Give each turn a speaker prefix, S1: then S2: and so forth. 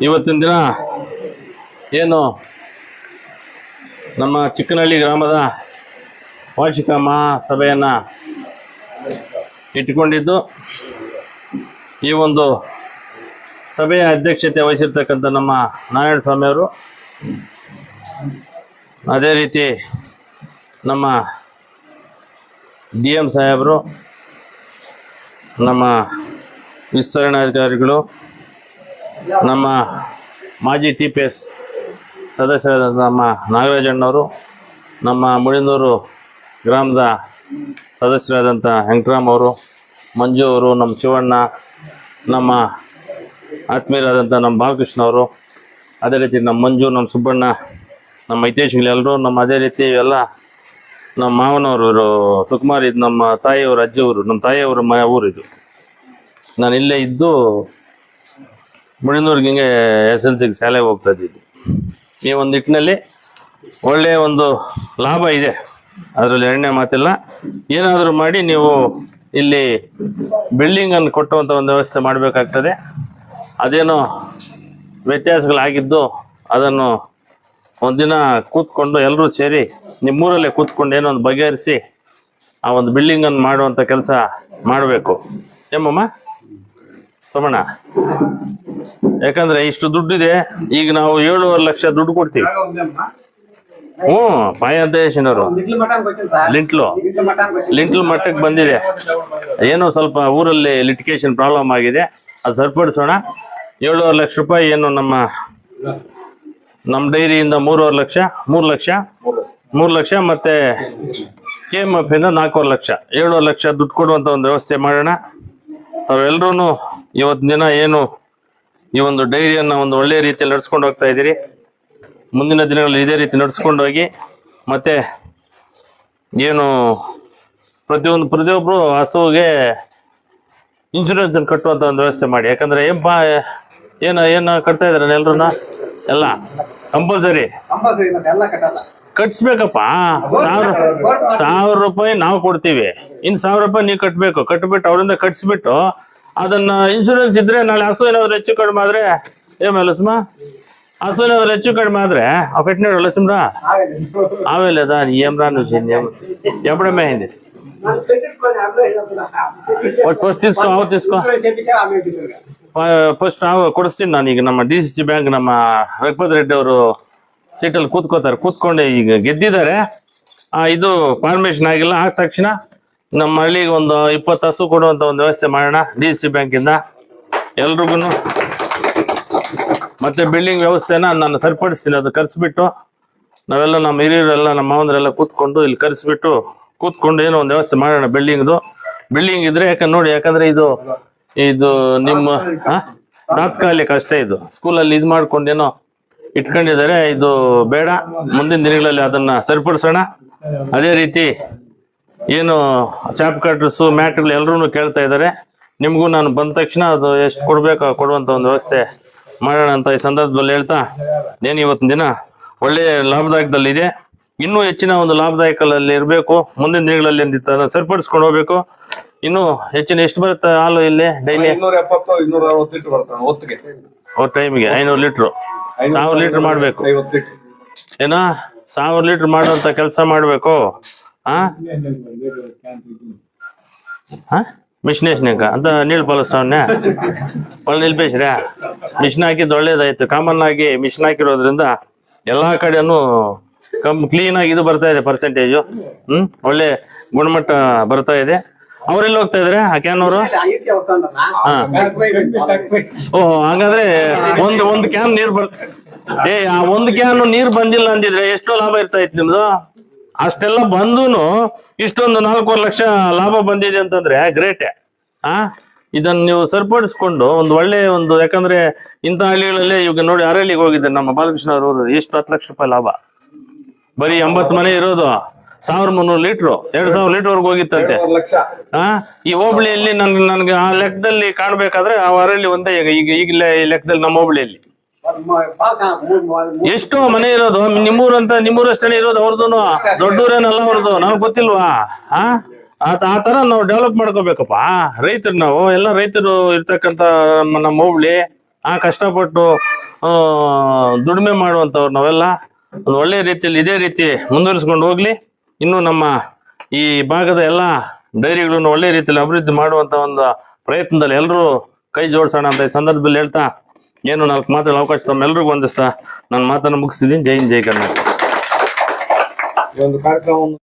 S1: ಇವತ್ತಿನ ದಿನ ಏನು ನಮ್ಮ ಚಿಕ್ಕನಹಳ್ಳಿ ಗ್ರಾಮದ ವಾರ್ಷಿಕ ಮಹಾಸಭೆಯನ್ನು ಇಟ್ಟುಕೊಂಡಿದ್ದು ಈ ಒಂದು ಸಭೆಯ ಅಧ್ಯಕ್ಷತೆ ವಹಿಸಿರ್ತಕ್ಕಂಥ ನಮ್ಮ ನಾರಾಯಣ ಸ್ವಾಮಿಯವರು ಅದೇ ರೀತಿ ನಮ್ಮ ಡಿ ಎಂ ಸಾಹೇಬರು, ನಮ್ಮ ವಿಸ್ತರಣಾಧಿಕಾರಿಗಳು, ನಮ್ಮ ಮಾಜಿ ಟಿ ಪಿ ಎಸ್ ಸದಸ್ಯರಾದ ನಮ್ಮ ನಾಗರಾಜಣ್ಣವರು ನಮ್ಮ ಮುಳಿನೂರು ಗ್ರಾಮದ ಸದಸ್ಯರಾದಂಥ ವೆಂಕಟರಾಮ್ ಅವರು, ಮಂಜು ಅವರು, ನಮ್ಮ ಶಿವಣ್ಣ, ನಮ್ಮ ಆತ್ಮೀಯರಾದಂಥ ನಮ್ಮ ಬಾಲಕೃಷ್ಣ ಅವರು, ಅದೇ ರೀತಿ ನಮ್ಮ ಮಂಜು, ನಮ್ಮ ಸುಬ್ಬಣ್ಣ, ನಮ್ಮ ಎಲ್ಲರೂ ನಮ್ಮ ಅದೇ ರೀತಿ ಎಲ್ಲ ನಮ್ಮ ಮಾವನವರು, ಸುಕುಮಾರ್ ಇದು ನಮ್ಮ ತಾಯಿಯವರು, ಅಜ್ಜಿಯವರು, ನಮ್ಮ ತಾಯಿಯವರು ಮ ಊರಿದು. ನಾನು ಇಲ್ಲೇ ಇದ್ದು ಮುಳಿನೂರ್ಗೆ ಹಿಂಗೆ ಎಸ್ ಎಲ್ ಸಿಗೆ ಶಾಲೆಗೆ ಹೋಗ್ತಾ ಇದ್ದಿದ್ದು. ಈ ಒಂದು ನಿಟ್ಟಿನಲ್ಲಿ ಒಳ್ಳೆಯ ಒಂದು ಲಾಭ ಇದೆ. ಅದರಲ್ಲಿ ಎರಡನೇ ಮಾತಿಲ್ಲ. ಏನಾದರೂ ಮಾಡಿ ನೀವು ಇಲ್ಲಿ ಬಿಲ್ಡಿಂಗನ್ನು ಕೊಟ್ಟುವಂಥ ಒಂದು ವ್ಯವಸ್ಥೆ ಮಾಡಬೇಕಾಗ್ತದೆ. ಅದೇನೋ ವ್ಯತ್ಯಾಸಗಳಾಗಿದ್ದು ಅದನ್ನು ಒಂದಿನ ಕೂತ್ಕೊಂಡು ಎಲ್ಲರೂ ಸೇರಿ ನಿಮ್ಮೂರಲ್ಲೇ ಕೂತ್ಕೊಂಡು ಏನೋ ಒಂದು ಬಗೆಹರಿಸಿ ಆ ಒಂದು ಬಿಲ್ಡಿಂಗನ್ನು ಮಾಡುವಂಥ ಕೆಲಸ ಮಾಡಬೇಕು. ಏಮಮ್ಮ ಸೋಮಣ್ಣ, ಯಾಕಂದ್ರೆ ಇಷ್ಟು ದುಡ್ಡಿದೆ, ಈಗ ನಾವು ಏಳುವರೆ ಲಕ್ಷ ದುಡ್ಡು ಕೊಡ್ತೀವಿ. ಹ್ಞೂ ಪಾಯಾಂತೇಶನವರು ಲಿಂಟ್ಲು. ಲಿಂಟ್ಲ್ ಮಟ್ಟಕ್ಕೆ ಬಂದಿದೆ. ಏನೋ ಸ್ವಲ್ಪ ಊರಲ್ಲಿ ಲಿಟಿಕೇಶನ್ ಪ್ರಾಬ್ಲಮ್ ಆಗಿದೆ. ಅದು ಸರಿಪಡಿಸೋಣ. ಏಳುವರೆ ಲಕ್ಷ ರೂಪಾಯಿ ಏನು ನಮ್ಮ ನಮ್ಮ ಡೈರಿಯಿಂದ ಮೂರುವರೆ ಲಕ್ಷ, ಮೂರು ಲಕ್ಷ ಮೂರು ಲಕ್ಷ ಮತ್ತೆ ಕೆ ಎಂ ಎಫ್ ಇಂದ ನಾಲ್ಕೂವರೆ ಲಕ್ಷ. ಏಳುವರೆ ಲಕ್ಷ ದುಡ್ಡು ಕೊಡುವಂಥ ಒಂದು ವ್ಯವಸ್ಥೆ ಮಾಡೋಣ. ತಾವೆಲ್ಲರೂ ಇವತ್ತಿನ ದಿನ ಏನು ಈ ಒಂದು ಡೈರಿಯನ್ನು ಒಂದು ಒಳ್ಳೆಯ ರೀತಿಯಲ್ಲಿ ನಡ್ಸ್ಕೊಂಡು ಹೋಗ್ತಾ ಇದ್ದೀರಿ. ಮುಂದಿನ ದಿನಗಳಲ್ಲಿ ಇದೇ ರೀತಿ ನಡೆಸ್ಕೊಂಡು ಹೋಗಿ ಮತ್ತೆ ಏನು ಪ್ರತಿಯೊಂದು ಪ್ರತಿಯೊಬ್ಬರು ಹಸುವಿಗೆ ಇನ್ಶೂರೆನ್ಸ್ ಕಟ್ಟುವಂಥ ಕಟ್ಟುವಂತ ಒಂದು ವ್ಯವಸ್ಥೆ ಮಾಡಿ. ಯಾಕಂದ್ರೆ ಏನ್ ಬಾ ಏನು ಏನ ಕಟ್ತಾ ಇದ್ದಾರೆ ಎಲ್ಲರನ್ನ ಎಲ್ಲ ಕಂಪಲ್ಸರಿ ಕಟ್ಸ್ಬೇಕಪ್ಪ. ಸಾವಿರ ಸಾವಿರ ರೂಪಾಯಿ ನಾವು ಕೊಡ್ತೀವಿ. ಇನ್ನು ಸಾವಿರ ರೂಪಾಯಿ ನೀವು ಕಟ್ಟಬೇಕು ಕಟ್ಬಿಟ್ಟು ಅವರಿಂದ ಕಟ್ಸ್ಬಿಟ್ಟು ಅದನ್ನ ಇನ್ಶೂರೆನ್ಸ್ ಇದ್ರೆ ನಾಳೆ ಹಸು ಏನಾದ್ರು ಹೆಚ್ಚು ಕಡಿಮೆ ಆದ್ರೆ ಏ ಮಲಸ್ಮ, ಹಸು ಏನಾದ್ರು ಹೆಚ್ಚು ಕಡಿಮೆ ಆದ್ರೆ ಆ ಪೆಟ್ಟಿನ ಲಕ್ಷ್ಮ್ರಾ. ಆಮೇಲೆ ಅದಾ ಏಮ್ರಾ ನುಜಿ ಹಿಂದೆ. ಫಸ್ಟ್ ಇಸ್ಕೋ, ಅವತ್ತು ಇಸ್ಕೋ. ಫಸ್ಟ್ ನಾವು ಕೊಡಿಸ್ತೀನಿ ನಾನು ಈಗ ನಮ್ಮ ಡಿ ಸಿ ಸಿ ಬ್ಯಾಂಕ್ ನಮ್ಮ ರಘುಪತ್ ರೆಡ್ಡಿ ಅವರು ಸೀಟಲ್ಲಿ ಕೂತ್ಕೋತಾರೆ. ಕೂತ್ಕೊಂಡೆ ಈಗ ಗೆದ್ದಿದ್ದಾರೆ. ಇದು ಫಾರ್ಮೇಶನ್ ಆಗಿಲ್ಲ. ಆದ ತಕ್ಷಣ ನಮ್ಮ ಹಳ್ಳಿಗೆ ಒಂದು ಇಪ್ಪತ್ತು ಹಸು ಕೊಡುವಂತ ಒಂದು ವ್ಯವಸ್ಥೆ ಮಾಡೋಣ. ಡಿ ಸಿ ಬ್ಯಾಂಕಿಂದ ಎಲ್ರಿಗೂ ಮತ್ತೆ ಬಿಲ್ಡಿಂಗ್ ವ್ಯವಸ್ಥೆನ ನಾನು ಸರಿಪಡಿಸ್ತೀನಿ. ಅದು ಕರೆಸ್ಬಿಟ್ಟು ನಾವೆಲ್ಲ ನಮ್ಮ ಹಿರಿಯರೆಲ್ಲ, ನಮ್ಮ ಮಾವಂದ್ರೆಲ್ಲ ಕೂತ್ಕೊಂಡು ಇಲ್ಲಿ ಕರೆಸ್ಬಿಟ್ಟು ಕೂತ್ಕೊಂಡು ಏನೋ ಒಂದು ವ್ಯವಸ್ಥೆ ಮಾಡೋಣ ಬಿಲ್ಡಿಂಗ್ದು ಬಿಲ್ಡಿಂಗ್ ಇದ್ರೆ ಯಾಕಂದ್ರೆ ನೋಡಿ, ಯಾಕಂದ್ರೆ ಇದು ಇದು ನಿಮ್ಮ? ತಾತ್ಕಾಲಿಕ ಅಷ್ಟೇ ಇದು. ಸ್ಕೂಲಲ್ಲಿ ಇದು ಮಾಡ್ಕೊಂಡೇನೋ ಇಟ್ಕೊಂಡಿದ್ದಾರೆ. ಇದು ಬೇಡ. ಮುಂದಿನ ದಿನಗಳಲ್ಲಿ ಅದನ್ನ ಸರಿಪಡಿಸೋಣ. ಅದೇ ರೀತಿ ಏನು ಚಾಪ್ ಕಟ್ರಸ್ಸು ಮ್ಯಾಟ್ಗಳು ಎಲ್ಲರೂ ಕೇಳ್ತಾ ಇದ್ದಾರೆ ನಿಮಗೂ ನಾನು ಬಂದ ತಕ್ಷಣ ಅದು ಎಷ್ಟು ಕೊಡಬೇಕು ಕೊಡುವಂಥ ಒಂದು ವ್ಯವಸ್ಥೆ ಮಾಡೋಣ ಅಂತ ಈ ಸಂದರ್ಭದಲ್ಲಿ ಹೇಳ್ತಾ ಏನು ಇವತ್ತಿನ ದಿನ. ಒಳ್ಳೆಯ ಲಾಭದಾಯಕದಲ್ಲಿದೆ ಇನ್ನೂ ಹೆಚ್ಚಿನ ಒಂದು ಲಾಭದಾಯಕದಲ್ಲಿ ಇರಬೇಕು. ಮುಂದಿನ ದಿನಗಳಲ್ಲಿ ಅದನ್ನು ಸರಿಪಡಿಸ್ಕೊಂಡು ಹೋಗಬೇಕು. ಇನ್ನೂ ಹೆಚ್ಚಿನ ಎಷ್ಟು ಬರುತ್ತೆ ಹಾಲು ಇಲ್ಲಿ ಡೈಲಿ? ಟೈಮಿಗೆ ಐನೂರು ಲೀಟ್ರು. ಸಾವಿರ ಲೀಟ್ರ್ ಮಾಡಬೇಕು. ಏನ? ಸಾವಿರ ಲೀಟ್ರ್ ಮಾಡುವಂಥ ಕೆಲಸ ಮಾಡಬೇಕು. ಆ? ಮಿಷನೇಶ್ನಾಗ ಅಂತ ನೀಳು ಬಳಸ್ತಾವನ್ನೇ ಒಳ್ಳೆ ನಿಲ್ಬೇಸ್ರ್ಯಾ ಮಿಷಿನ್ ಹಾಕಿದ್ದು ಒಳ್ಳೇದಾಯ್ತು. ಕಾಮನ್ ಆಗಿ ಮಿಷನ್ ಹಾಕಿರೋದ್ರಿಂದ ಎಲ್ಲಾ ಕಡೆನು ಕಮ್ ಕ್ಲೀನ್ ಆಗಿ ಇದು ಬರ್ತಾ ಇದೆ ಪರ್ಸೆಂಟೇಜು ಹ್ಮ್? ಒಳ್ಳೆ ಗುಣಮಟ್ಟ ಬರ್ತಾ ಇದೆ. ಅವರೆಲ್ಲ ಹೋಗ್ತಾ ಇದ್ರೆ? ಕ್ಯಾನವರು ಓ ಹಾಗಾದ್ರೆ ಒಂದು ಒಂದು ಕ್ಯಾನ್ ನೀರ್ ಬರ್ ಏ, ಆ ಒಂದು ಕ್ಯಾನ್ ನೀರ್ ಬಂದಿಲ್ಲ ಅಂದಿದ್ರೆ ಎಷ್ಟೋ ಲಾಭ ಇರ್ತಾ ಇತ್ತು ನಿಮ್ದು? ಅಷ್ಟೆಲ್ಲ ಬಂದೂನು ಇಷ್ಟೊಂದು ನಾಲ್ಕೂವರೆ ಲಕ್ಷ ಲಾಭ ಬಂದಿದೆ ಅಂತಂದ್ರೆ ಗ್ರೇಟ್ ಆ? ಇದನ್ನ ನೀವು ಸರಿಪಡಿಸ್ಕೊಂಡು ಒಂದು ಒಳ್ಳೆ ಒಂದು ಯಾಕಂದ್ರೆ ಇಂಥ ಹಳ್ಳಿಗಳಲ್ಲಿ ಇವಾಗ ನೋಡಿ ಅರಳಿಗೆ ಹೋಗಿದ್ದೆ ನಮ್ಮ ಬಾಲಕೃಷ್ಣ ಅವರು ಎಷ್ಟು ಹತ್ತು ಲಕ್ಷ ರೂಪಾಯಿ ಲಾಭ? ಬರೀ ಎಂಬತ್ತು ಮನೆ ಇರೋದು. ಸಾವಿರ ಮುನ್ನೂರು ಲೀಟ್ರು ಎರಡ್ ಸಾವಿರ ಲೀಟರ್ ವರ್ಗು ಹೋಗಿತ್ತಂತೆ.
S2: ಲಕ್ಷ.
S1: ಆ? ಈ ಹೋಬಳಿಯಲ್ಲಿ ನನ್ಗೆ ನನ್ಗೆ ಆ ಲೆಕ್ಕದಲ್ಲಿ ಕಾಣ್ಬೇಕಾದ್ರೆ ಆ ಅರಳಿ ಒಂದೇ ಈಗ ಈಗ ಈಗಲೇ ಈ ಲೆಕ್ಕದಲ್ಲಿ ನಮ್ಮ ಹೋಬಳಿಯಲ್ಲಿ. ಎಷ್ಟೋ ಮನೆ ಇರೋದು ನಿಮ್ಮೂರಂತ ನಿಮ್ಮೂರಷ್ಟೇ ಇರೋದು ಅವ್ರದ್ದು ದೊಡ್ಡೂರೇನಲ್ಲ ಅವ್ರದ್ದು ನನಗೆ ಗೊತ್ತಿಲ್ವಾ? ಆ? ಆ ತರ ನಾವು ಡೆವಲಪ್ ಮಾಡ್ಕೋಬೇಕಪ್ಪ. ರೈತರು ನಾವು, ಎಲ್ಲ ರೈತರು ಇರ್ತಕ್ಕಂಥ ನಮ್ಮ ಹೋಬಳಿ, ಆ ಕಷ್ಟಪಟ್ಟು ದುಡಿಮೆ ಮಾಡುವಂಥವ್ರು ನಾವೆಲ್ಲ. ಒಂದು ಒಳ್ಳೆ ರೀತಿಯಲ್ಲಿ ಇದೇ ರೀತಿ ಮುಂದುವರಿಸ್ಕೊಂಡು ಹೋಗ್ಲಿ. ಇನ್ನು ನಮ್ಮ ಈ ಭಾಗದ ಎಲ್ಲ ಡೈರಿಗಳನ್ನು ಒಳ್ಳೆ ರೀತಿಯಲ್ಲಿ ಅಭಿವೃದ್ಧಿ ಮಾಡುವಂತ ಒಂದು ಪ್ರಯತ್ನದಲ್ಲಿ ಎಲ್ಲರೂ ಕೈ ಜೋಡಿಸೋಣ ಅಂತ ಈ ಸಂದರ್ಭದಲ್ಲಿ ಹೇಳ್ತಾ ಏನು ನಾಲ್ಕು ಮಾತಾಡೋ ಅವಕಾಶ ತಮ್ಮೆಲ್ಲರಿಗೂ ಒಂದಿಸ್ತಾ ನನ್ನ ಮಾತನ್ನು ಮುಗಿಸ್ತಿದ್ದೀನಿ ಜೈ ಹಿಂದ್, ಜೈ ಕರ್ನಾಟಕ.
S2: ಒಂದು ಕಾರ್ಯಕ್ರಮವನ್ನು